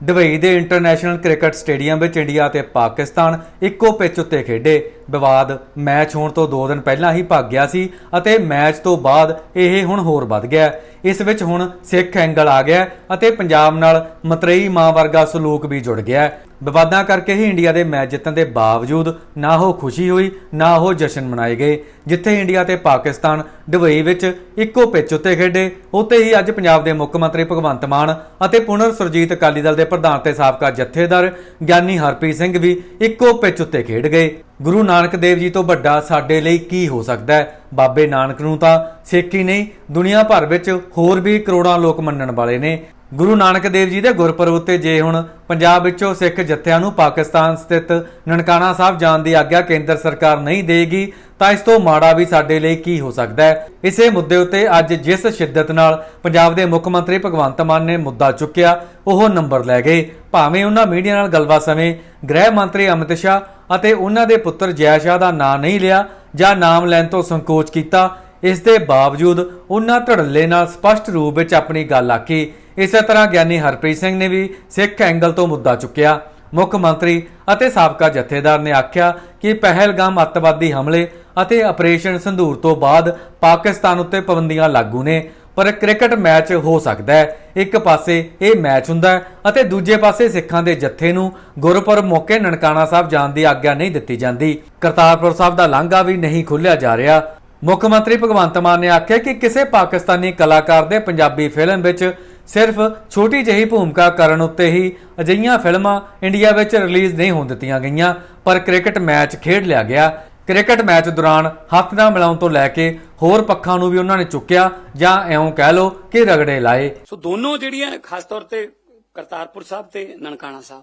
Dubai ਦੇ international cricket stadium ਵਿੱਚ India ਤੇ ਪਾਕਿਸਤਾਨ ਇੱਕੋ ਪਿੱਚ ਉੱਤੇ ਖੇਡੇ। ਵਿਵਾਦ ਮੈਚ ਹੋਣ ਤੋਂ 2 ਦਿਨ ਪਹਿਲਾਂ ਹੀ ਭੱਗ ਗਿਆ ਸੀ ਅਤੇ ਮੈਚ ਤੋਂ ਬਾਅਦ ਇਹ ਹੁਣ ਹੋਰ ਵੱਧ ਗਿਆ। ਇਸ ਵਿੱਚ ਹੁਣ ਸਿੱਖ ਐਂਗਲ ਆ ਗਿਆ ਅਤੇ ਪੰਜਾਬ ਨਾਲ ਮਤਰੇਈ ਮਾਂ ਵਰਗਾ ਸਲੂਕ ਵੀ ਜੁੜ ਗਿਆ। ਵਿਵਾਦਾਂ ਕਰਕੇ ਹੀ ਇੰਡੀਆ ਦੇ ਮੈਚ ਜਿੱਤਣ ਦੇ ਬਾਵਜੂਦ ਨਾ ਉਹ ਖੁਸ਼ੀ ਹੋਈ, ਨਾ ਉਹ ਜਸ਼ਨ ਮਨਾਏ ਗਏ, ਜਿੱਥੇ ਇੰਡੀਆ ਤੇ ਪਾਕਿਸਤਾਨ ਦੁਬਈ ਵਿੱਚ ਇੱਕੋ ਪਿੱਚ ਉੱਤੇ ਖੇਡੇ, ਉੱਥੇ ਹੀ ਅੱਜ ਪੰਜਾਬ ਦੇ ਮੁੱਖ ਮੰਤਰੀ ਭਗਵੰਤ ਮਾਨ ਅਤੇ ਪੁਨਰ ਸੁਰਜੀਤ ਅਕਾਲੀ ਦਲ ਦੇ ਪ੍ਰਧਾਨ ਤੇ ਸਾਬਕਾ ਜਥੇਦਾਰ ਗਿਆਨੀ ਹਰਪ੍ਰੀਤ ਸਿੰਘ ਵੀ ਇੱਕੋ ਪਿੱਚ ਉੱਤੇ ਖੇਡ ਗਏ। ਗੁਰੂ ਨਾਨਕ ਦੇਵ ਜੀ ਤੋਂ ਵੱਡਾ ਸਾਡੇ ਲਈ ਕੀ ਹੋ ਸਕਦਾ ਹੈ? ਬਾਬੇ ਨਾਨਕ ਨੂੰ ਤਾਂ ਸਿੱਖ ਹੀ ਨਹੀਂ, ਦੁਨੀਆ ਭਰ ਵਿੱਚ ਹੋਰ ਵੀ ਕਰੋੜਾਂ ਲੋਕ ਮੰਨਣ ਵਾਲੇ ਨੇ। ਗੁਰੂ ਨਾਨਕ ਦੇਵ ਜੀ ਦੇ ਗੁਰਪੁਰਬ ਉੱਤੇ ਜੇ ਹੁਣ ਪੰਜਾਬ ਵਿੱਚੋਂ ਸਿੱਖ ਜਥਿਆਂ ਨੂੰ ਪਾਕਿਸਤਾਨ ਸਥਿਤ ਨਨਕਾਣਾ ਸਾਹਿਬ ਜਾਣ ਦੀ ਆਗਿਆ ਕੇਂਦਰ ਸਰਕਾਰ ਨਹੀਂ ਦੇਗੀ, ਤਾਂ ਇਸ ਤੋਂ ਮਾੜਾ ਵੀ ਸਾਡੇ ਲਈ ਕੀ ਹੋ ਸਕਦਾ ਹੈ? ਇਸੇ ਮੁੱਦੇ ਉੱਤੇ ਅੱਜ ਜਿਸ ਸ਼ਿੱਦਤ ਨਾਲ ਪੰਜਾਬ ਦੇ ਮੁੱਖ ਮੰਤਰੀ ਭਗਵੰਤ ਮਾਨ ਨੇ ਮੁੱਦਾ ਚੁੱਕਿਆ, ਉਹ ਨੰਬਰ ਲੈ ਗਏ। ਭਾਵੇਂ ਉਹਨਾਂ ਮੀਡੀਆ ਨਾਲ ਗੱਲਬਾਤ ਸਮੇਂ ਗ੍ਰਹਿ ਮੰਤਰੀ ਅਮਿਤ ਸ਼ਾਹ ਅਤੇ ਉਹਨਾਂ ਦੇ ਪੁੱਤਰ ਜੈ ਸ਼ਾਹ ਦਾ ਨਾਂ ਨਹੀਂ ਲਿਆ ਜਾਂ ਨਾਮ ਲੈਣ ਤੋਂ ਸੰਕੋਚ ਕੀਤਾ, ਇਸ ਦੇ ਬਾਵਜੂਦ ਉਹਨਾਂ ਧੜੱਲੇ ਨਾਲ ਸਪਸ਼ਟ ਰੂਪ ਵਿੱਚ ਆਪਣੀ ਗੱਲ ਆਖੀ। ਇਸੇ ਤਰ੍ਹਾਂ ਗਿਆਨੀ ਹਰਪ੍ਰੀਤ ਸਿੰਘ ਨੇ ਵੀ ਸਿੱਖ ਐਂਗਲ ਤੋਂ ਮੁੱਦਾ ਚੁੱਕਿਆ। ਮੁੱਖ ਮੰਤਰੀ ਅਤੇ ਸਾਬਕਾ ਜਥੇਦਾਰ ਨੇ ਆਖਿਆ ਕਿ ਪਹਿਲਗਾਮ ਅੱਤਵਾਦੀ ਹਮਲੇ ਅਤੇ ਆਪਰੇਸ਼ਨ ਸੰਧੂਰ ਤੋਂ ਬਾਅਦ ਪਾਕਿਸਤਾਨ ਉੱਤੇ ਪਾਬੰਦੀਆਂ ਲਾਗੂ ਨੇ, ਪਰ ਕ੍ਰਿਕਟ ਮੈਚ ਹੋ ਸਕਦਾ ਹੈ। ਇੱਕ ਪਾਸੇ ਇਹ ਮੈਚ ਹੁੰਦਾ ਹੈ ਅਤੇ ਦੂਜੇ ਪਾਸੇ ਸਿੱਖਾਂ ਦੇ ਜੱਥੇ ਨੂੰ ਗੁਰਪੁਰਬ ਮੌਕੇ ਨਨਕਾਣਾ ਸਾਹਿਬ ਜਾਣ ਦੀ ਆਗਿਆ ਨਹੀਂ ਦਿੱਤੀ ਜਾਂਦੀ। ਕਰਤਾਰਪੁਰ ਸਾਹਿਬ ਦਾ ਲਾਂਘਾ ਵੀ ਨਹੀਂ ਖੁੱਲਿਆ ਜਾ ਰਿਹਾ। ਮੁੱਖ ਮੰਤਰੀ ਭਗਵੰਤ ਮਾਨ ਨੇ ਆਖਿਆ ਕਿ ਕਿਸੇ ਪਾਕਿਸਤਾਨੀ ਕਲਾਕਾਰ ਦੇ ਪੰਜਾਬੀ ਫਿਲਮ ਵਿੱਚ ਸਿਰਫ ਛੋਟੀ ਜਿਹੀ ਭੂਮਿਕਾ ਕਰਨ ਉੱਤੇ ਹੀ ਅਜਿਹੀਆਂ ਫਿਲਮਾਂ ਇੰਡੀਆ ਵਿੱਚ ਰਿਲੀਜ਼ ਨਹੀਂ ਹੋਣ ਦਿੱਤੀਆਂ ਗਈਆਂ, ਪਰ ਕ੍ਰਿਕਟ ਮੈਚ ਖੇਡ ਲਿਆ ਗਿਆ। ਕ੍ਰਿਕਟ ਮੈਚ ਦੌਰਾਨ ਹੱਥ ਨਾਲ ਮਿਲਾਉਣ ਤੋਂ ਲੈ ਕੇ ਹੋਰ ਪੱਖਾਂ ਨੂੰ ਵੀ ਉਹਨਾਂ ਨੇ ਚੁੱਕਿਆ, ਜਾਂ ਇਉਂ ਕਹਿ ਲਓ ਕਿ ਰਗੜੇ ਲਾਏ। ਸੋ ਦੋਨੋਂ ਜਿਹੜੀਆਂ ਖਾਸ ਤੌਰ ਤੇ ਕਰਤਾਰਪੁਰ ਸਾਹਿਬ ਤੇ ਨਨਕਾਣਾ ਸਾਹਿਬ,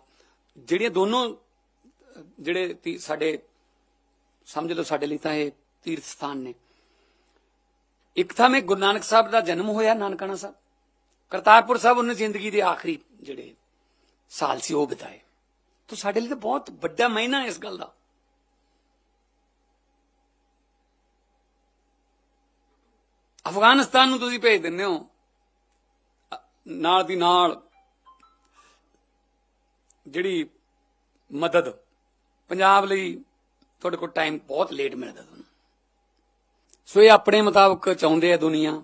ਜਿਹੜੀਆਂ ਦੋਨੋਂ, ਜਿਹੜੇ ਸਾਡੇ, ਸਮਝ ਲਓ ਸਾਡੇ ਲਈ ਤਾਂ ਇਹ ਤੀਰਥ ਸਥਾਨ ਨੇ। ਇੱਕ ਥਾਂ ਮੇ ਗੁਰੂ ਨਾਨਕ ਸਾਹਿਬ ਦਾ ਜਨਮ ਹੋਇਆ, ਨਨਕਾਣਾ ਸਾਹਿਬ। ਕਰਤਾਰਪੁਰ ਸਾਹਿਬ ਉਹਨੇ ਜ਼ਿੰਦਗੀ ਦੇ ਆਖਰੀ ਜਿਹੜੇ ਸਾਲ ਸੀ, ਉਹ ਬਿਤਾਏ। ਤਾਂ ਸਾਡੇ ਲਈ ਤਾਂ ਬਹੁਤ ਵੱਡਾ ਮਹੀਨਾ ਇਸ ਗੱਲ ਦਾ। ਅਫਗਾਨਿਸਤਾਨ ਨੂੰ ਤੁਸੀਂ ਭੇਜ ਦਿੰਦੇ ਹੋ। ਨਾਲ ਦੀ ਨਾਲ ਜਿਹੜੀ ਮਦਦ, ਪੰਜਾਬ ਲਈ ਤੁਹਾਡੇ ਕੋਲ ਟਾਈਮ ਬਹੁਤ ਲੇਟ ਮਿਲਦਾ ਤੁਹਾਨੂੰ। ਸੋ ਇਹ ਆਪਣੇ ਮੁਤਾਬਕ ਚਾਹੁੰਦੇ ਆ ਦੁਨੀਆ।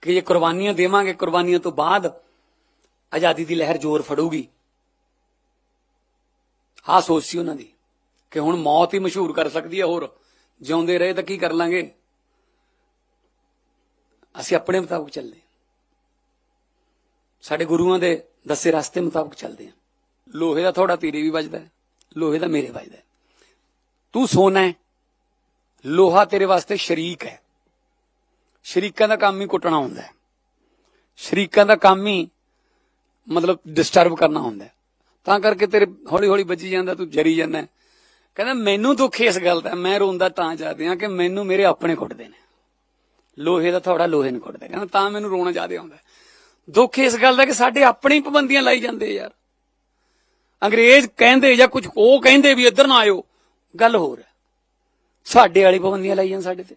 ਕਿ ਜੇ ਕੁਰਬਾਨੀਆਂ ਦੇਵਾਂਗੇ, ਕੁਰਬਾਨੀਆਂ ਤੋਂ ਬਾਅਦ ਆਜ਼ਾਦੀ ਦੀ ਲਹਿਰ ਜ਼ੋਰ ਫੜੂਗੀ। ਆਹ ਸੋਚ ਸੀ ਉਹਨਾਂ ਦੀ ਕਿ ਹੁਣ ਮੌਤ ਹੀ ਮਸ਼ਹੂਰ ਕਰ ਸਕਦੀ ਹੈ ਹੋਰ। ਜਿਉਂਦੇ ਰਹੇ ਤਾਂ ਕੀ ਕਰ ਲਾਂਗੇ? ਅਸੀਂ ਆਪਣੇ ਮੁਤਾਬਕ ਚੱਲਦੇ ਹਾਂ। ਸਾਡੇ ਗੁਰੂਆਂ ਦੇ ਦੱਸੇ ਰਸਤੇ ਮੁਤਾਬਕ ਚੱਲਦੇ ਹਾਂ। ਲੋਹੇ ਦਾ ਥੋੜਾ ਤੀਰੇ ਵੀ ਵੱਜਦਾ ਲੋਹੇ ਦਾ ਮੇਰੇ ਵੱਜਦਾ ਤੂੰ ਸੋਨਾ ਹੈ, ਲੋਹਾ ਤੇਰੇ ਵਾਸਤੇ ਸ਼ਰੀਕ ਹੈ। ਸ਼ਰੀਕਾਂ ਦਾ ਕੰਮ ਹੀ ਕੁੱਟਣਾ ਹੁੰਦਾ ਹੈ। ਸ਼ਰੀਕਾਂ ਦਾ ਕੰਮ ਹੀ ਮਤਲਬ ਡਿਸਟਰਬ ਕਰਨਾ ਹੁੰਦਾ ਤਾਂ ਕਰਕੇ ਤੇਰੇ ਹੌਲੀ ਹੌਲੀ ਵੱਜੀ ਜਾਂਦਾ, ਤੂੰ ਜਰੀ ਜਾਂਦਾ ਕਹਿੰਦਾ, ਮੈਨੂੰ ਦੁੱਖ ਇਸ ਗੱਲ ਦਾ। ਮੈਂ ਰੋਂਦਾ ਤਾਂ ਜਾਂਦੇ ਆ ਕਿ ਮੈਨੂੰ ਮੇਰੇ ਆਪਣੇ ਕੁੱਟਦੇ ਨੇ। ਲੋਹੇ ਦਾ ਥੋੜਾ ਲੋਹੇ ਨੂੰ ਕੁੱਟਦਾ ਕਹਿੰਦਾ, ਤਾਂ ਮੈਨੂੰ ਰੋਣਾ ਜ਼ਿਆਦਾ ਆਉਂਦਾ ਦੁੱਖ ਇਸ ਗੱਲ ਦਾ ਕਿ ਸਾਡੇ ਆਪਣੇ ਪਾਬੰਦੀਆਂ ਲਾਈ ਜਾਂਦੇ ਯਾਰ। ਅੰਗਰੇਜ਼ ਕਹਿੰਦੇ ਜਾਂ ਕੁਝ ਉਹ ਕਹਿੰਦੇ ਵੀ ਇੱਧਰ ਨਾ ਆਇਓ। ਗੱਲ ਹੋਰ ਹੈ। ਸਾਡੇ ਵਾਲੀ ਪਾਬੰਦੀਆਂ ਲਾਈ ਜਾਂ ਸਾਡੇ ਤੇ।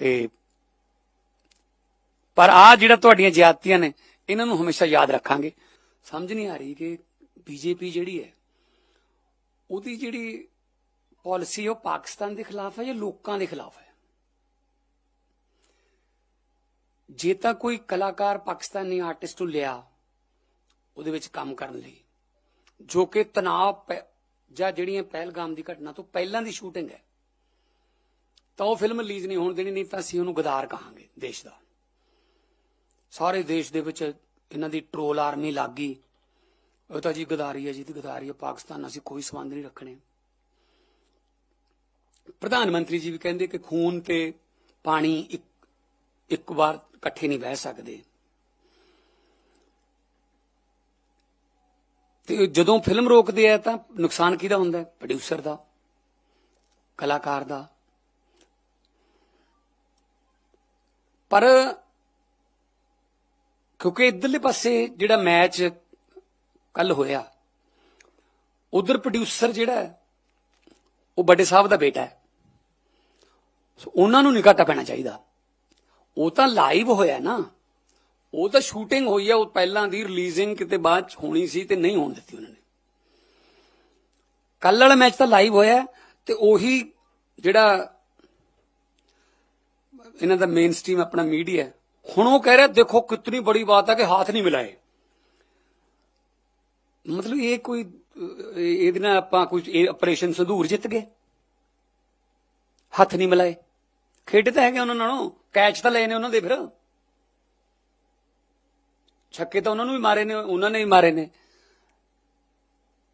ਤੇ ਪਰ ਆ ਜਿਹੜਾ ਤੁਹਾਡੀਆਂ ਜ਼ਿਆਦਤੀਆਂ ਨੇ, ਇਹਨਾਂ ਨੂੰ ਹਮੇਸ਼ਾ ਯਾਦ ਰੱਖਾਂਗੇ। ਸਮਝ ਨਹੀਂ ਆ ਰਹੀ ਕਿ ਬੀਜੇਪੀ ਜਿਹੜੀ ਹੈ, ਉਹਦੀ ਜਿਹੜੀ ਪਾਲਿਸੀ ਉਹ ਪਾਕਿਸਤਾਨ ਦੇ ਖਿਲਾਫ ਹੈ ਜਾਂ ਲੋਕਾਂ ਦੇ ਖਿਲਾਫ ਹੈ? ਜੇ ਤਾਂ ਕੋਈ ਕਲਾਕਾਰ ਪਾਕਿਸਤਾਨੀ ਆਰਟਿਸਟ ਨੂੰ ਲਿਆ ਉਹਦੇ ਵਿੱਚ ਕੰਮ ਕਰਨ ਲਈ, ਜੋ ਕਿ ਤਣਾਅ ਪੈ- ਜਾਂ ਜਿਹੜੀਆਂ ਪਹਿਲਗਾਮ ਦੀ ਘਟਨਾ ਤੋਂ ਪਹਿਲਾਂ ਦੀ ਸ਼ੂਟਿੰਗ ਹੈ ਤਾਂ ਉਹ ਫਿਲਮ ਰਿਲੀਜ਼ ਨਹੀਂ ਹੋਣ ਦੇਣੀ, ਨਹੀਂ ਤਾਂ ਅਸੀਂ ਉਹਨੂੰ ਗਦਾਰ ਕਹਾਂਗੇ, ਦੇਸ਼ ਦਾ। ਸਾਰੇ ਦੇਸ਼ ਦੇ ਵਿੱਚ ਇਹਨਾਂ ਦੀ ਟ੍ਰੋਲ ਆਰਮੀ ਲੱਗ ਗਈ। ਉਹ ਤਾਂ ਜੀ ਗਦਾਰੀ ਹੈ ਜੀ, ਤੇ ਗਦਾਰੀ ਹੈ ਪਾਕਿਸਤਾਨ ਨਾਲ ਅਸੀਂ ਕੋਈ ਸੰਬੰਧ ਨਹੀਂ ਰੱਖਣੇ। ਪ੍ਰਧਾਨ ਮੰਤਰੀ ਜੀ ਵੀ ਕਹਿੰਦੇ ਕਿ ਖੂਨ ਤੇ ਪਾਣੀ ਇੱਕ ਇੱਕ ਵਾਰ ਇਕੱਠੇ ਨਹੀਂ ਬਹਿ ਸਕਦੇ। ਤੇ ਜਦੋਂ ਫਿਲਮ ਰੋਕਦੇ ਆ ਤਾਂ ਨੁਕਸਾਨ ਕਿਹਦਾ ਹੁੰਦਾ ਪ੍ਰੋਡਿਊਸਰ ਦਾ, ਕਲਾਕਾਰ ਦਾ। ਪਰ ਕਿਉਂਕਿ ਇਧਰਲੇ ਪਾਸੇ ਜਿਹੜਾ ਮੈਚ ਕੱਲ ਹੋਇਆ, ਉਧਰ ਪ੍ਰੋਡਿਊਸਰ ਜਿਹੜਾ ਉਹ ਵੱਡੇ ਸਾਹਿਬ ਦਾ ਬੇਟਾ ਹੈ। ਸੋ ਉਹਨਾਂ ਨੂੰ ਨਹੀਂ ਘਾਟਾ ਪੈਣਾ ਚਾਹੀਦਾ। ਉਹ ਤਾਂ ਲਾਈਵ ਹੋਇਆ ਨਾ। ਉਹ ਤਾਂ ਸ਼ੂਟਿੰਗ ਹੋਈ ਆ, ਉਹ ਪਹਿਲਾਂ ਦੀ ਰਿਲੀਜ਼ਿੰਗ ਕਿਤੇ ਬਾਅਦ ਚ ਹੋਣੀ ਸੀ ਤੇ ਨਹੀਂ ਹੋਣ ਦਿੱਤੀ ਉਹਨਾਂ ਨੇ। ਕੱਲ ਵਾਲਾ ਮੈਚ ਤਾਂ ਲਾਈਵ ਹੋਇਆ ਤੇ ਉਹੀ ਜਿਹੜਾ ਇਹਨਾਂ ਦਾ ਮੇਨ ਸਟ੍ਰੀਮ ਆਪਣਾ ਮੀਡੀਆ ਹੁਣ ਉਹ ਕਹਿ ਰਿਹਾ, ਦੇਖੋ ਕਿਤਨੀ ਬੜੀ ਬਾਤ ਹੈ ਕਿ ਹੱਥ ਨਹੀਂ ਮਿਲਾਏ। ਮਤਲਬ ਇਹ ਕੋਈ ਇਹਦੇ ਨਾਲ ਆਪਾਂ ਕੋਈ ਇਹ ਆਪਰੇਸ਼ਨ ਸੰਧੂਰ ਜਿੱਤ ਗਏ। ਹੱਥ ਨਹੀਂ ਮਿਲਾਏ। ਖੇਡ ਤਾਂ ਹੈਗੇ ਉਹਨਾਂ ਨਾਲੋਂ, ਕੈਚ ਤਾਂ ਲਏ ਨੇ ਉਹਨਾਂ ਦੇ ਫਿਰ। ਛੱਕੇ ਤਾਂ ਉਹਨਾਂ ਨੂੰ ਵੀ ਮਾਰੇ ਨੇ, ਉਹਨਾਂ ਨੇ ਵੀ ਮਾਰੇ ਨੇ।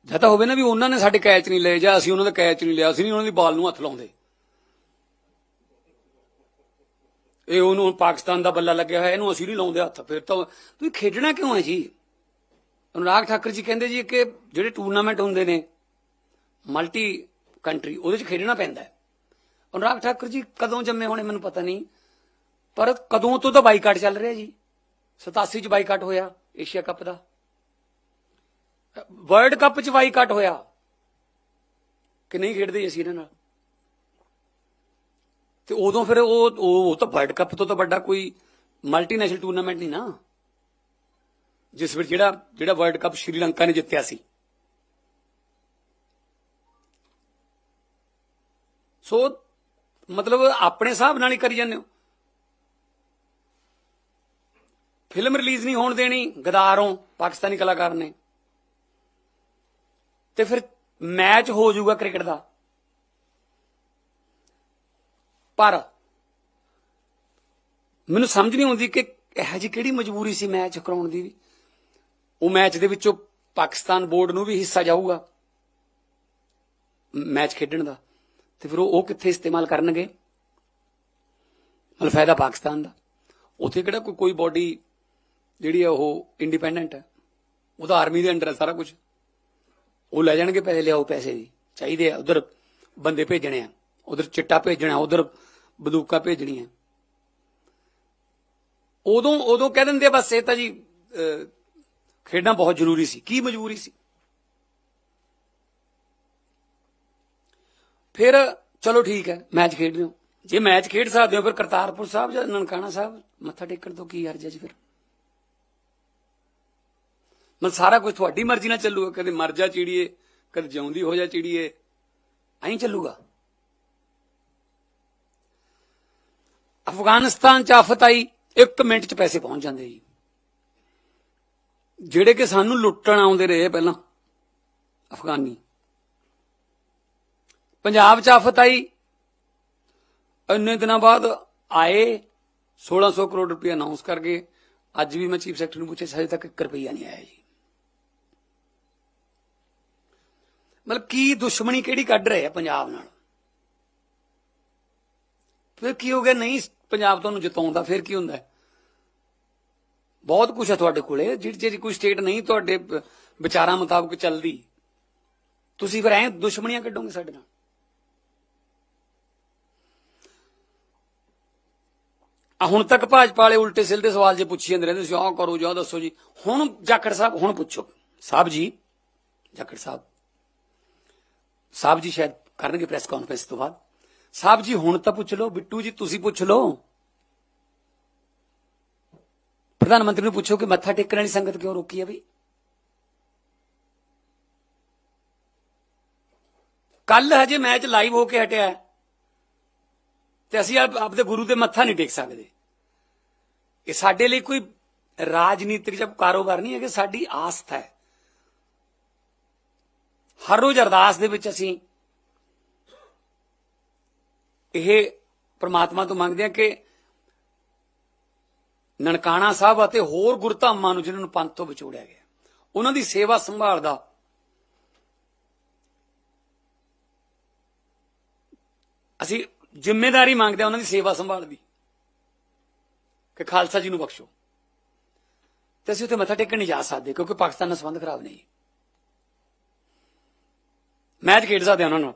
ਜਾਂ ਤਾਂ ਹੋਵੇ ਨਾ ਵੀ ਉਹਨਾਂ ਨੇ ਸਾਡੇ ਕੈਚ ਨਹੀਂ ਲਏ, ਜਾਂ ਅਸੀਂ ਉਹਨਾਂ ਦਾ ਕੈਚ ਨਹੀਂ ਲਿਆ, ਅਸੀਂ ਨਹੀਂ ਉਹਨਾਂ ਦੀ ਬਾਲ ਨੂੰ ਹੱਥ ਲਾਉਂਦੇ। ਇਹ ਉਹਨੂੰ ਪਾਕਿਸਤਾਨ ਦਾ ਬੱਲਾ ਲੱਗਿਆ ਹੋਇਆ, ਇਹਨੂੰ ਅਸੀਂ ਨਹੀਂ ਲਾਉਂਦੇ ਹੱਥ। ਫਿਰ ਤਾਂ ਤੁਸੀਂ ਖੇਡਣਾ ਕਿਉਂ ਹੈ ਜੀ? ਅਨੁਰਾਗ ਠਾਕਰ ਜੀ ਕਹਿੰਦੇ ਜੀ ਕਿ ਜਿਹੜੇ ਟੂਰਨਾਮੈਂਟ ਹੁੰਦੇ ਨੇ, ਮਲਟੀ ਕੰਟਰੀ, ਉਹਦੇ 'ਚ ਖੇਡਣਾ ਪੈਂਦਾ ਹੈ। ਅਨੁਰਾਗ ਠਾਕੁਰ ਜੀ ਕਦੋਂ ਜੰਮੇ ਹੋਣੇ ਮੈਨੂੰ ਪਤਾ ਨਹੀਂ, ਪਰ ਕਦੋਂ ਤੋਂ ਤਾਂ ਬਾਈਕਾਟ ਚੱਲ ਰਿਹਾ ਜੀ। 87 ਚ ਬਾਈਕਾਟ ਹੋਇਆ ਏਸ਼ੀਆ ਕੱਪ ਦਾ। ਵਰਲਡ ਕੱਪ ਚ ਬਾਈਕਾਟ ਹੋਇਆ। ਕਿ ਨਹੀਂ ਖੇਡਦੇ ਅਸੀਂ ਇਹਨਾਂ ਨਾਲ? ਤੇ ਉਦੋਂ ਫਿਰ ਉਹ ਉਹ ਤਾਂ ਵਰਲਡ ਕੱਪ ਤੋਂ ਤਾਂ ਵੱਡਾ ਕੋਈ ਮਲਟੀਨੈਸ਼ਨਲ ਟੂਰਨਾਮੈਂਟ ਨਹੀਂ ਨਾ। ਜਿਸ ਵਿੱਚ ਜਿਹੜਾ ਜਿਹੜਾ ਵਰਲਡ ਕੱਪ ਸ਼੍ਰੀਲੰਕਾ ਨੇ ਜਿੱਤਿਆ ਸੀ। ਸੋ ਮਤਲਬ ਆਪਣੇ ਹਿਸਾਬ ਨਾਲ ਹੀ ਕਰੀ ਜਾਂਦੇ ਹੋ। ਫਿਲਮ ਰਿਲੀਜ਼ ਨਹੀਂ ਹੋਣ ਦੇਣੀ, ਗਦਾਰੋਂ ਪਾਕਿਸਤਾਨੀ ਕਲਾਕਾਰ ਨੇ। ਤੇ ਫਿਰ ਮੈਚ ਹੋ ਜਾਊਗਾ ਕ੍ਰਿਕਟ ਦਾ। ਪਰ ਮੈਨੂੰ ਸਮਝ ਨਹੀਂ ਆਉਂਦੀ ਕਿ ਇਹ ਜੀ ਕਿਹੜੀ ਮਜਬੂਰੀ ਸੀ ਮੈਚ ਕਰਾਉਣ ਦੀ ਵੀ। ਉਹ ਮੈਚ ਦੇ ਵਿੱਚੋਂ ਪਾਕਿਸਤਾਨ ਬੋਰਡ ਨੂੰ ਵੀ ਹਿੱਸਾ ਜਾਊਗਾ ਮੈਚ ਖੇਡਣ ਦਾ। ਤੇ ਫਿਰ ਉਹ ਕਿੱਥੇ ਇਸਤੇਮਾਲ ਕਰਨਗੇ? ਮਤਲਬ ਫਾਇਦਾ ਪਾਕਿਸਤਾਨ ਦਾ। ਉੱਥੇ ਕਿਹੜਾ ਕੋਈ ਕੋਈ ਬਾਡੀ ਜਿਹੜੀ ਆ ਉਹ ਇੰਡੀਪੈਂਡੈਂਟ ਹੈ ਉਹਦਾ ਆਰਮੀ ਦੇ ਅੰਡਰ ਹੈ ਸਾਰਾ ਕੁਝ ਉਹ ਲੈ ਜਾਣਗੇ ਪੈਸੇ, ਲਿਆਓ ਪੈਸੇ ਦੀ ਚਾਹੀਦੇ ਆ। ਉਧਰ ਬੰਦੇ ਭੇਜਣੇ ਆ। ਉਧਰ ਚਿੱਟਾ ਭੇਜਣਾ, ਉਧਰ ਬੰਦੂਕਾਂ ਭੇਜਣੀਆਂ। ਉਦੋਂ ਉਦੋਂ ਕਹਿ ਦਿੰਦੇ ਬਸ ਇਹ ਤਾਂ ਜੀ ਅਹ, ਖੇਡਣਾ ਬਹੁਤ ਜ਼ਰੂਰੀ ਸੀ। ਕੀ ਮਜਬੂਰੀ ਸੀ? ਫਿਰ ਚਲੋ ਠੀਕ ਹੈ ਮੈਚ ਖੇਡ ਰਹੇ ਹੋ। ਜੇ ਮੈਚ ਖੇਡ ਸਕਦੇ ਹੋ ਫਿਰ ਕਰਤਾਰਪੁਰ ਸਾਹਿਬ ਜਾਂ ਨਨਕਾਣਾ ਸਾਹਿਬ ਮੱਥਾ ਟੇਕਣ ਤੋਂ ਕੀ ਹਰਜ ਹੈ ਜੀ ਫਿਰ? ਮਨ ਸਾਰਾ ਕੁਝ ਤੁਹਾਡੀ ਮਰਜ਼ੀ ਨਾਲ ਚੱਲੂਗਾ ਕਦੇ ਮਰ ਜਾ ਚਿੜੀਏ ਕਦੇ ਜਿਉਂਦੀ ਹੋ ਜਾ ਚਿੜੀਏ ਐਂ ਚੱਲੂਗਾ। ਅਫਗਾਨਿਸਤਾਨ ਚ ਆਫਤ ਆਈ 1 ਮਿੰਟ ਚ ਪੈਸੇ ਪਹੁੰਚ ਜਾਂਦੇ ਜੀ। ਜਿਹੜੇ ਕਿ ਸਾਨੂੰ ਲੁੱਟਣ ਆਉਂਦੇ ਰਹੇ ਪਹਿਲਾਂ, ਅਫਗਾਨੀ। ਪੰਜਾਬ ਚ ਆਫਤ ਆਈ, ਇੰਨੇ ਦਿਨਾਂ ਬਾਅਦ ਆਏ 1600 ਕਰੋੜ ਰੁਪਏ ਅਨਾਉਂਸ ਕਰ ਗਏ। ਅੱਜ ਵੀ ਮੈਂ ਚੀਫ ਸੈਕਟਰੀ ਨੂੰ ਪੁੱਛਿਆ, ਹਜੇ ਤੱਕ 1 ਰੁਪਈਆ ਨਹੀਂ ਆਇਆ ਜੀ। ਮਤਲਬ ਕੀ ਦੁਸ਼ਮਣੀ ਕਿਹੜੀ ਕੱਢ ਰਹੇ ਆ ਪੰਜਾਬ ਨਾਲ? ਫਿਰ ਕੀ ਹੋ ਗਿਆ? ਨਹੀਂ, ਪੰਜਾਬ ਤੁਹਾਨੂੰ ਜਿਤਾਉਂਦਾ ਫਿਰ ਕੀ ਹੁੰਦਾ ਬਹੁਤ ਕੁਝ ਹੈ ਤੁਹਾਡੇ ਕੋਲੇ, ਜਿਹੜੀ ਜਿਹੜੀ ਕੋਈ ਸਟੇਟ ਨਹੀਂ ਤੁਹਾਡੇ ਵਿਚਾਰਾਂ ਮੁਤਾਬਕ ਚੱਲਦੀ। ਤੁਸੀਂ ਫਿਰ ਐ ਦੁਸ਼ਮਣੀਆਂ ਕੱਢੋਗੇ ਸਾਡੇ ਨਾਲ? ਆ ਹੁਣ ਤੱਕ ਭਾਜਪਾ ਵਾਲੇ ਉਲਟੇ ਸਿੱਧੇ ਸਵਾਲ ਜੇ ਪੁੱਛੀ ਜਾਂਦੇ ਰਹਿੰਦੇ ਸੀ, ਆਹ ਕਰੋ ਜਾਂ ਦੱਸੋ ਜੀ। ਹੁਣ ਜਾਖੜ ਸਾਹਿਬ, ਹੁਣ ਪੁੱਛੋ। ਸਾਹਿਬ ਜੀ, ਜਾਖੜ ਸਾਹਿਬ। ਸਾਹਿਬ ਜੀ ਸ਼ਾਇਦ ਕਰਨਗੇ ਪ੍ਰੈਸ ਕਾਨਫਰੰਸ ਤੋਂ ਬਾਅਦ। ਸਾਹਿਬ ਜੀ, ਹੁਣ ਤਾਂ ਪੁੱਛ ਲਓ, ਬਿੱਟੂ ਜੀ, ਤੁਸੀਂ ਪੁੱਛ ਲਓ। ਪ੍ਰਧਾਨ ਮੰਤਰੀ ਨੂੰ ਪੁੱਛੋ ਕਿ ਮੱਥਾ ਟੇਕਣ ਵਾਲੀ ਸੰਗਤ ਕਿਉਂ ਰੋਕੀ ਹੈ ਬਈ? ਕੱਲ ਹਜੇ ਮੈਚ ਲਾਈਵ ਹੋ ਕੇ ਹਟਿਆ ਤੇ ਅਸੀਂ ਆਪਦੇ ਗੁਰੂ ਦੇ ਮੱਥਾ ਨਹੀਂ ਟੇਕ ਸਕਦੇ। ਇਹ ਸਾਡੇ ਲਈ ਕੋਈ ਰਾਜਨੀਤਿਕ ਜਾਂ ਕਾਰੋਬਾਰ ਨਹੀਂ ਹੈ ਕਿ ਸਾਡੀ ਆਸਥਾ ਹੈ। ਹਰ ਰੋਜ਼ ਅਰਦਾਸ ਦੇ ਵਿੱਚ ਅਸੀਂ ਇਹ ਪ੍ਰਮਾਤਮਾ ਤੋਂ ਮੰਗਦੇ ਹਾਂ ਕਿ ਨਨਕਾਣਾ ਸਾਹਿਬ ਅਤੇ ਹੋਰ ਗੁਰਧਾਮਾਂ ਨੂੰ ਜਿਨ੍ਹਾਂ ਨੂੰ ਪੰਥ ਤੋਂ ਵਿਛੋੜਿਆ ਗਿਆ। ਉਹਨਾਂ ਦੀ ਸੇਵਾ ਸੰਭਾਲ ਦਾ ਅਸੀਂ ਜ਼ਿੰਮੇਵਾਰੀ ਮੰਗਦੇ ਹਾਂ ਉਹਨਾਂ ਦੀ ਸੇਵਾ ਸੰਭਾਲ ਦੀ ਕਿ ਖਾਲਸਾ ਜੀ ਨੂੰ ਬਖਸ਼ੋ। ਤੇ ਅਸੀਂ ਉੱਥੇ ਮੱਥਾ ਟੇਕਣ ਨਹੀਂ ਜਾ ਸਕਦੇ ਕਿਉਂਕਿ ਪਾਕਿਸਤਾਨ ਨਾਲ ਸੰਬੰਧ ਖਰਾਬ ਨਹੀਂ। ਮੈਚ ਖੇਡ ਸਕਦੇ ਹਾਂ ਉਹਨਾਂ ਨਾਲ।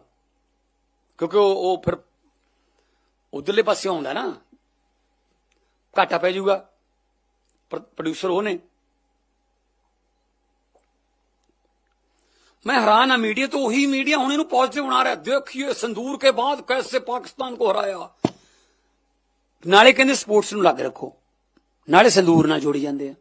ਕਿਉਂਕਿ ਉਹ ਉਹ ਫਿਰ ਉਧਰਲੇ ਪਾਸੇ ਆਉਂਦਾ ਨਾ ਘਾਟਾ ਪੈ ਜਾਊਗਾ ਪ੍ਰੋਡਿਊਸਰ ਉਹ ਨੇ मैं हैरान है मीडिया तो वही मीडिया ਹੁਣ ਇਹਨੂੰ ਪੋਜ਼ਿਟਿਵ ਬਣਾ ਰਿਹਾ ਦੇਖੀਏ ਸੰਦੂਰ ਕੇ ਬਾਅਦ ਕੈਸੇ ਪਾਕਿਸਤਾਨ ਕੋ ਹਰਾਇਆ ਨਾਲੇ ਕਹਿੰਦੇ ਸਪੋਰਟਸ ਨੂੰ ਲੱਗ ਰੱਖੋ ਨਾਲੇ ਸੰਦੂਰ ਨਾਲ ਜੋੜੀ ਜਾਂਦੇ ਆ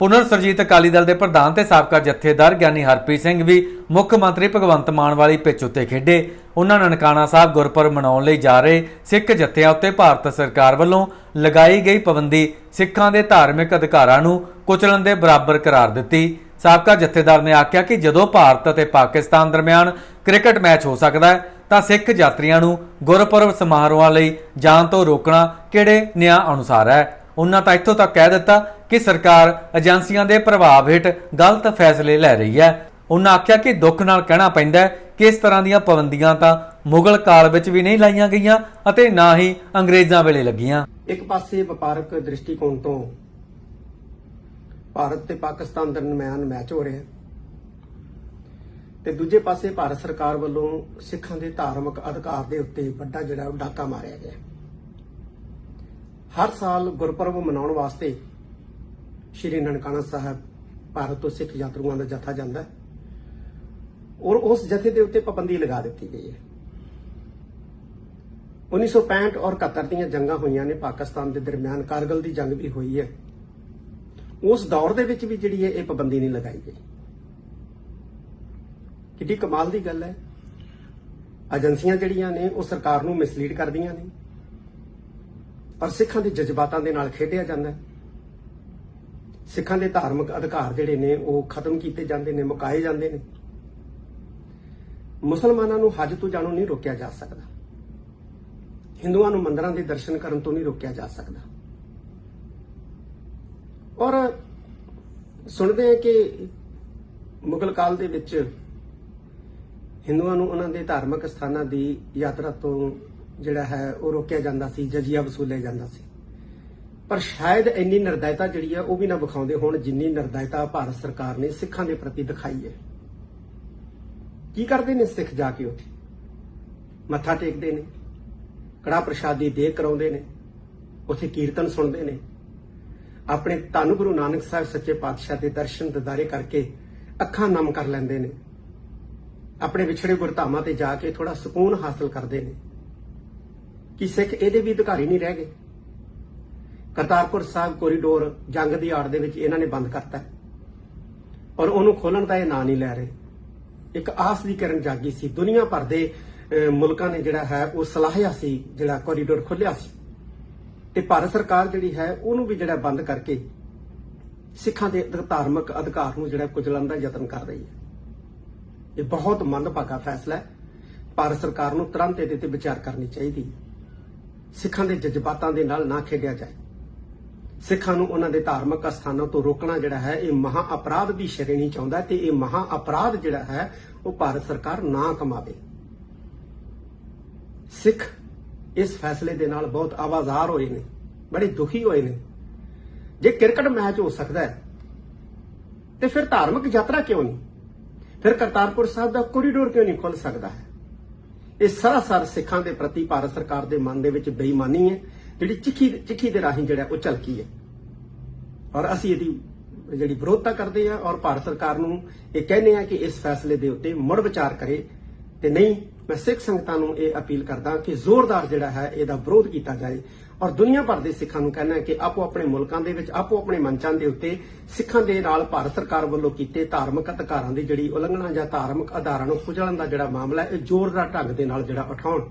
ਪੁਨਰ ਸਰਜੀਤ ਅਕਾਲੀ ਦਲ ਦੇ ਪ੍ਰਧਾਨ ਤੇ ਸਾਬਕਾ ਜਥੇਦਾਰ ਗਿਆਨੀ ਹਰਪ੍ਰੀਤ ਸਿੰਘ ਵੀ ਮੁੱਖ ਮੰਤਰੀ ਭਗਵੰਤ ਮਾਨ ਵਾਲੀ ਪਿੱਚ ਉੱਤੇ ਖੇਡੇ। ਉਹਨਾਂ ਨਨਕਾਣਾ ਸਾਹਿਬ ਗੁਰਪੁਰਬ ਮਨਾਉਣ ਲਈ ਜਾ ਰਹੇ ਸਿੱਖ ਜਥਿਆਂ ਉੱਤੇ ਭਾਰਤ ਸਰਕਾਰ ਵੱਲੋਂ ਲਗਾਈ ਗਈ ਪਾਬੰਦੀ ਸਿੱਖਾਂ ਦੇ ਧਾਰਮਿਕ ਅਧਿਕਾਰਾਂ ਨੂੰ ਕੁਚਲਣ ਦੇ ਬਰਾਬਰ ਕਰਾਰ ਦਿੱਤੀ। ਸਾਬਕਾ ਜਥੇਦਾਰ ਨੇ ਆਖਿਆ ਕਿ ਜਦੋਂ ਭਾਰਤ ਅਤੇ ਪਾਕਿਸਤਾਨ ਦਰਮਿਆਨ ਕ੍ਰਿਕਟ ਮੈਚ ਹੋ ਸਕਦਾ ਹੈ, ਤਾਂ ਸਿੱਖ ਯਾਤਰੀਆਂ ਨੂੰ ਗੁਰਪੁਰਬ ਸਮਾਰੋਹਾਂ ਲਈ ਜਾਣ ਤੋਂ ਰੋਕਣਾ ਕਿਹੜੇ ਨਿਆਂ ਅਨੁਸਾਰ ਹੈ? ਉਹਨਾਂ ਤਾਂ ਇੱਥੋਂ ਤੱਕ ਕਹਿ ਦਿੱਤਾ ਕਿ ਸਰਕਾਰ ਏਜੰਸੀਆਂ ਦੇ ਪ੍ਰਭਾਵ ਹੇਠ ਗਲਤ ਫੈਸਲੇ ਲੈ ਰਹੀ ਹੈ। ਉਹਨਾਂ ਆਖਿਆ ਕਿ ਦੁੱਖ ਨਾਲ ਕਹਿਣਾ ਪੈਂਦਾ ਹੈ ਕਿ ਇਸ ਤਰ੍ਹਾਂ ਦੀਆਂ ਪਾਬੰਦੀਆਂ ਤਾਂ ਮੁਗਲ ਕਾਲ ਵਿੱਚ ਵੀ ਨਹੀਂ ਲਾਈਆਂ ਗਈਆਂ ਅਤੇ ਨਾ ਹੀ ਅੰਗਰੇਜ਼ਾਂ ਵੇਲੇ ਲੱਗੀਆਂ। ਇੱਕ ਪਾਸੇ ਵਪਾਰਕ ਦ੍ਰਿਸ਼ਟੀਕੋਣ ਤੋਂ ਭਾਰਤ ਤੇ ਪਾਕਿਸਤਾਨ ਦਰਮਿਆਨ ਮੈਚ ਹੋ ਰਿਹਾ ਤੇ ਦੂਜੇ ਪਾਸੇ ਭਾਰਤ ਸਰਕਾਰ ਵੱਲੋਂ ਸਿੱਖਾਂ ਦੇ ਧਾਰਮਿਕ ਅਧਿਕਾਰ ਦੇ ਉੱਤੇ ਵੱਡਾ ਜਿਹੜਾ ਡਾਕਾ ਮਾਰਿਆ ਗਿਆ ਹਰ ਸਾਲ ਗੁਰਪੁਰਬ ਮਨਾਉਣ ਵਾਸਤੇ ਸ਼੍ਰੀ ਨਨਕਾਣਾ ਸਾਹਿਬ ਭਾਰਤ ਤੋਂ ਸਿੱਖ ਯਾਤਰੂਆਂ ਦਾ ਜਥਾ ਜਾਂਦਾ ਹੈ। ਔਰ ਉਸ ਜਥੇ ਦੇ ਉੱਤੇ ਪਾਬੰਦੀ ਲਗਾ ਦਿੱਤੀ ਗਈ ਹੈ। 1965 ਔਰ 71 ਦੀਆਂ ਜੰਗਾਂ ਹੋਈਆਂ ਨੇ ਪਾਕਿਸਤਾਨ ਦੇ ਦਰਮਿਆਨ, ਕਾਰਗਲ ਦੀ ਜੰਗ ਵੀ ਹੋਈ ਹੈ। ਉਸ ਦੌਰ ਦੇ ਵਿੱਚ ਵੀ ਜਿਹੜੀ ਹੈ ਇਹ ਪਾਬੰਦੀ ਨਹੀਂ ਲਗਾਈ ਗਈ। ਕਿੱਡੀ ਕਮਾਲ ਦੀ ਗੱਲ ਹੈ। ਏਜੰਸੀਆਂ ਜਿਹੜੀਆਂ ਨੇ ਉਹ ਸਰਕਾਰ ਨੂੰ ਮਿਸਲੀਡ ਕਰਦੀਆਂ ਨੇ। ਪਰ ਸਿੱਖਾਂ ਦੇ ਜਜ਼ਬਾਤਾਂ ਦੇ ਨਾਲ ਖੇਡਿਆ ਜਾਂਦਾ ਹੈ। ਸਿੱਖਾਂ ਦੇ ਧਾਰਮਿਕ ਅਧਿਕਾਰ ਜਿਹੜੇ ਨੇ, ਉਹ ਖਤਮ ਕੀਤੇ ਜਾਂਦੇ ਨੇ, ਮੁਕਾਏ ਜਾਂਦੇ ਨੇ। ਮੁਸਲਮਾਨਾਂ ਨੂੰ ਹੱਜ ਤੋਂ ਜਾਣੋਂ ਨਹੀਂ ਰੋਕਿਆ ਜਾ ਸਕਦਾ। ਹਿੰਦੂਆਂ ਨੂੰ ਮੰਦਰਾਂ ਦੇ ਦਰਸ਼ਨ ਕਰਨ ਤੋਂ ਨਹੀਂ ਰੋਕਿਆ ਜਾ ਸਕਦਾ। ਔਰ ਸੁਣਦੇ ਹਾਂ ਕਿ ਮੁਗਲ ਕਾਲ ਦੇ ਵਿੱਚ ਹਿੰਦੂਆਂ ਨੂੰ ਉਹਨਾਂ ਦੇ ਧਾਰਮਿਕ ਸਥਾਨਾਂ ਦੀ ਯਾਤਰਾ ਤੋਂ ਜਿਹੜਾ ਹੈ, ਉਹ ਰੋਕਿਆ ਜਾਂਦਾ ਸੀ, ਜਜ਼ੀਆ ਵਸੂਲਿਆ ਜਾਂਦਾ ਸੀ। ਪਰ ਸ਼ਾਇਦ ਇੰਨੀ ਨਿਰਦਇਤਾ ਜਿਹੜੀ ਹੈ, ਉਹ ਵੀ ਨਾ ਵਿਖਾਉਂਦੇ ਹੋਣ ਜਿੰਨੀ ਨਿਰਦਇਤਾ ਭਾਰਤ ਸਰਕਾਰ ਨੇ ਸਿੱਖਾਂ ਦੇ ਪ੍ਰਤੀ ਦਿਖਾਈ ਹੈ। ਕੀ ਕਰਦੇ ਨੇ ਸਿੱਖ ਜਾ ਕੇ ਉੱਥੇ? ਮੱਥਾ ਟੇਕਦੇ ਨੇ ਕੜਾ ਪ੍ਰਸ਼ਾਦੀ ਦੇ ਕਰਾਉਂਦੇ ਨੇ, ਉੱਥੇ ਕੀਰਤਨ ਸੁਣਦੇ ਨੇ। ਆਪਣੇ ਧੰਨ ਗੁਰੂ ਨਾਨਕ ਸਾਹਿਬ ਸੱਚੇ ਪਾਤਸ਼ਾਹ ਦੇ ਦਰਸ਼ਨ ਦਿਦਾਰੇ ਕਰਕੇ ਅੱਖਾਂ ਨਮ ਕਰ ਲੈਂਦੇ ਨੇ। ਆਪਣੇ ਵਿਛੜੇ ਗੁਰਧਾਮਾਂ ਤੇ ਜਾ ਕੇ ਥੋੜਾ ਸਕੂਨ ਹਾਸਲ ਕਰਦੇ ਨੇ। ਕਿ ਸਿੱਖ ਇਹਦੇ ਵੀ ਅਧਿਕਾਰੀ ਨਹੀਂ ਰਹਿ ਗਏ। ਕਰਤਾਰਪੁਰ ਸਾਹਿਬ ਕੋਰੀਡੋਰ ਜੰਗ ਦੀ ਆੜ ਦੇ ਵਿੱਚ ਇਹਨਾਂ ਨੇ ਬੰਦ ਕਰਤਾ ਔਰ ਉਹਨੂੰ ਖੋਲਣ ਦਾ ਇਹ ਨਾਂ ਨਹੀਂ ਲੈ ਰਹੇ। ਇੱਕ ਆਸ ਦੀ ਕਿਰਨ ਜਾਗੀ ਸੀ। ਦੁਨੀਆ ਭਰ ਦੇ ਮੁਲਕਾਂ ਨੇ ਜਿਹੜਾ ਹੈ, ਉਹ ਸਲਾਹਿਆ ਸੀ, ਜਿਹੜਾ ਕੋਰੀਡੋਰ ਖੋਲਿਆ ਸੀ। ਤੇ ਭਾਰਤ ਸਰਕਾਰ ਜਿਹੜੀ ਹੈ, ਉਹਨੂੰ ਵੀ ਜਿਹੜਾ ਬੰਦ ਕਰਕੇ ਸਿੱਖਾਂ ਦੇ ਧਾਰਮਿਕ ਅਧਿਕਾਰ ਨੂੰ ਜਿਹੜਾ ਕੁਚਲਣ ਦਾ ਯਤਨ ਕਰ ਰਹੀ ਹੈ। ਇਹ ਬਹੁਤ ਮੰਦਭਾਗਾ ਫੈਸਲਾ ਹੈ। ਭਾਰਤ ਸਰਕਾਰ ਨੂੰ ਤੁਰੰਤ ਇਹਦੇ ਤੇ ਵਿਚਾਰ ਕਰਨੀ ਚਾਹੀਦੀ ਹੈ। ਸਿੱਖਾਂ ਦੇ ਜਜ਼ਬਾਤਾਂ ਦੇ ਨਾਲ ਨਾ ਖੇਡਿਆ ਜਾਏ। ਸਿੱਖਾਂ ਨੂੰ ਉਹਨਾਂ ਦੇ ਧਾਰਮਿਕ ਸਥਾਨਾਂ ਤੋਂ ਰੋਕਣਾ ਜਿਹੜਾ ਹੈ, ਇਹ ਮਹਾ ਅਪਰਾਧ ਦੀ ਸ਼੍ਰੇਣੀ ਚ ਆਉਂਦਾ ਹੈ ਤੇ ਇਹ ਮਹਾ ਅਪਰਾਧ ਜਿਹੜਾ ਹੈ, ਉਹ ਭਾਰਤ ਸਰਕਾਰ ਨਾ ਕਮਾਵੇ। ਸਿੱਖ ਇਸ ਫੈਸਲੇ ਦੇ ਨਾਲ ਬਹੁਤ ਆਵਾਜ਼ਾਰ ਹੋਏ ਨੇ, ਬੜੇ ਦੁਖੀ ਹੋਏ ਨੇ। ਜੇ ਕ੍ਰਿਕਟ ਮੈਚ ਹੋ ਸਕਦਾ ਹੈ, ਤੇ ਫਿਰ ਧਾਰਮਿਕ ਯਾਤਰਾ ਕਿਉਂ ਨਹੀਂ? ਫਿਰ ਕਰਤਾਰਪੁਰ ਸਾਹਿਬ ਦਾ ਕੋਰੀਡੋਰ ਕਿਉਂ ਨਹੀਂ ਖੁੱਲ ਸਕਦਾ ਹੈ? ਇਹ ਸਰਾਸਰ ਸਿੱਖਾਂ ਦੇ ਪ੍ਰਤੀ ਭਾਰਤ ਸਰਕਾਰ ਦੇ ਮਨ ਦੇ ਵਿੱਚ ਬੇਈਮਾਨੀ ਹੈ, ਜਿਹੜੀ ਚਿੱਖੀ ਚਿੱਖੀ ਦੇ ਰਾਹੀਂ ਜਿਹੜਾ ਉਹ ਝਲਕੀ ਹੈ। ਔਰ ਅਸੀਂ ਇਹਦੀ ਜਿਹੜੀ ਵਿਰੋਧਤਾ ਕਰਦੇ ਆ ਔਰ ਭਾਰਤ ਸਰਕਾਰ ਨੂੰ ਇਹ ਕਹਿੰਦੇ ਆ ਕਿ ਇਸ ਫੈਸਲੇ ਦੇ ਉੱਤੇ ਮੁੜ ਵਿਚਾਰ ਕਰੇ ਤੇ ਨਹੀਂ, ਮੈਂ ਸਿੱਖ ਸੰਗਤਾਂ ਨੂੰ ਇਹ ਅਪੀਲ ਕਰਦਾ ਕਿ ਜ਼ੋਰਦਾਰ ਜਿਹੜਾ ਹੈ, ਇਹਦਾ ਵਿਰੋਧ ਕੀਤਾ ਜਾਏ। ਔਰ ਦੁਨੀਆ ਭਰ ਦੇ ਸਿੱਖਾਂ ਨੂੰ ਕਹਿਣਾ ਹੈ ਕਿ ਆਪੋ ਆਪਣੇ ਮੁਲਕਾਂ ਦੇ ਵਿੱਚ, ਆਪੋ ਆਪਣੇ ਮੰਚਾਂ ਦੇ ਉੱਤੇ ਸਿੱਖਾਂ ਦੇ ਨਾਲ ਭਾਰਤ ਸਰਕਾਰ ਵੱਲੋਂ ਕੀਤੇ ਧਾਰਮਿਕ ਅਧਿਕਾਰਾਂ ਦੀ ਜਿਹੜੀ ਉਲੰਘਣਾ ਜਾਂ ਧਾਰਮਿਕ ਆਧਾਰਾਂ ਨੂੰ ਕੁਚਲਣ ਦਾ ਜਿਹੜਾ ਮਾਮਲਾ ਹੈ, ਇਹ ਜ਼ੋਰਦਾਰ ਢੰਗ ਦੇ ਨਾਲ ਜਿਹੜਾ ਉਠਾਉਣ।